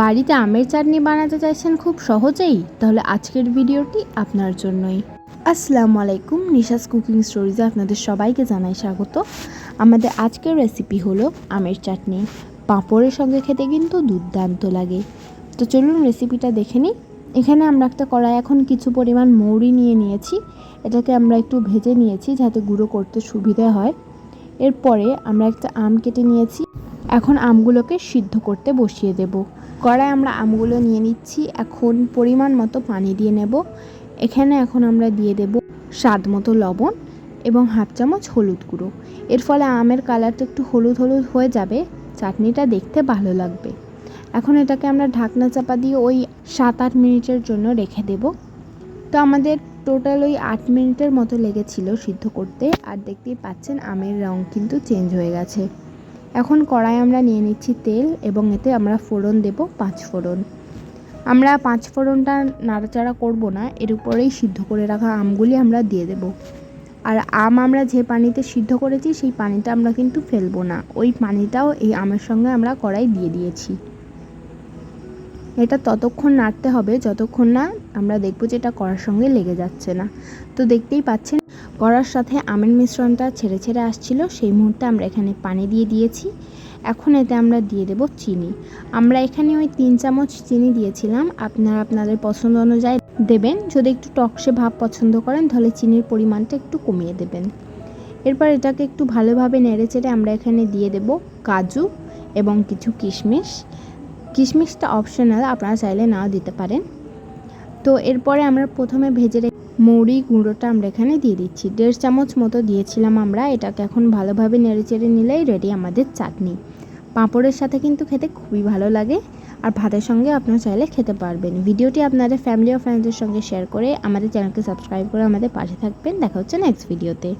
বাড়িতে আমের চাটনি বানাতে চাইছেন খুব সহজেই? তাহলে আজকের ভিডিওটি আপনার জন্যই। আসসালামু আলাইকুম, নিশাস কুকিং স্টোরিজে আপনাদের সবাইকে জানাই স্বাগত। আমাদের আজকের রেসিপি হলো আমের চাটনি। পাঁপড়ের সঙ্গে খেতে কিন্তু দুর্দান্ত লাগে। তো চলুন রেসিপিটা দেখে নিই। এখানে আমরা একটা কড়াই এখন কিছু পরিমাণ মৌরি নিয়ে নিয়েছি। এটাকে আমরা একটু ভেজে নিয়েছি যাতে গুঁড়ো করতে সুবিধা হয়। এরপরে আমরা একটা আম কেটে নিয়েছি। এখন আমগুলোকে সিদ্ধ করতে বসিয়ে দেব। কড়াই আমরা আমগুলো নিয়ে নিচ্ছি, এখন পরিমাণ মতো পানি দিয়ে নেব। এখানে এখন আমরা দিয়ে দেব স্বাদ মতো লবণ এবং হাফ চামচ হলুদ গুঁড়ো। এর ফলে আমের কালারটা একটু হলুদ হলুদ হয়ে যাবে, চাটনিটা দেখতে ভালো লাগবে। এখন এটাকে আমরা ঢাকনা চাপা দিয়ে ওই সাত আট মিনিটের জন্য রেখে দেব। তো আমাদের টোটাল ওই আট মিনিটের মতো লেগেছিল সিদ্ধ করতে, আর দেখতেই পাচ্ছেন আমের রং কিন্তু চেঞ্জ হয়ে গেছে। এখন কড়াই আমরা নিয়ে নিচ্ছি তেল এবং এতে আমরা ফোড়ন দেব পাঁচ ফোড়ন। আমরা পাঁচ ফোড়নটা নাড়াচাড়া করব না, এর উপরেই সিদ্ধ করে রাখা আমগুলি আমরা দিয়ে দেব। আর আম আমরা যে পানিতে সিদ্ধ করেছি, সেই পানিটা আমরা কিন্তু ফেলব না। ওই পানিটাও এই আমের সঙ্গে আমরা কড়াই দিয়ে দিয়েছি। এটা ততক্ষণ নাড়তে হবে, যতক্ষণ না আমরা দেখব যে এটা কড়ার সঙ্গে লেগে যাচ্ছে না। তো দেখতেই পাচ্ছেন কড়ার সাথে আমের মিশ্রণটা ছেড়ে ছেড়ে আসছিল, সেই মুহূর্তে আমরা এখানে পানি দিয়ে দিয়েছি। এখন এতে আমরা দিয়ে দেব চিনি। আমরা এখানে ওই তিন চামচ চিনি দিয়েছিলাম। আপনারা আপনাদের পছন্দ অনুযায়ী দেবেন। যদি একটু টকসে ভাব পছন্দ করেন, তাহলে চিনির পরিমাণটা একটু কমিয়ে দেবেন। এরপর এটাকে একটু ভালোভাবে নেড়ে চেড়ে আমরা এখানে দিয়ে দেব কাজু এবং কিছু কিশমিশ। কিশমিশটা অপশনাল আপনারা চাইলে নাও দিতে পারেন। তো এরপরে আমরা প্রথমে ভেজে রেখে মৌরি গুঁড়োটা আমরা এখানে দিয়ে দিচ্ছি। দেড় চামচ মতো দিয়েছিলাম আমরা, এটাকে এখন ভালোভাবে নেড়ে চেড়ে নিলেই রেডি আমাদের চাটনি। পাঁপড়ের সাথে কিন্তু খেতে খুবই ভালো লাগে আর ভাতের সঙ্গে আপনারা চাইলে খেতে পারবেন। ভিডিওটি আপনাদের ফ্যামিলি ও ফ্রেন্ডসদের সঙ্গে শেয়ার করে আমাদের চ্যানেলকে সাবস্ক্রাইব করে আমাদের পাশে থাকবেন। দেখা হচ্ছে নেক্সট ভিডিওতে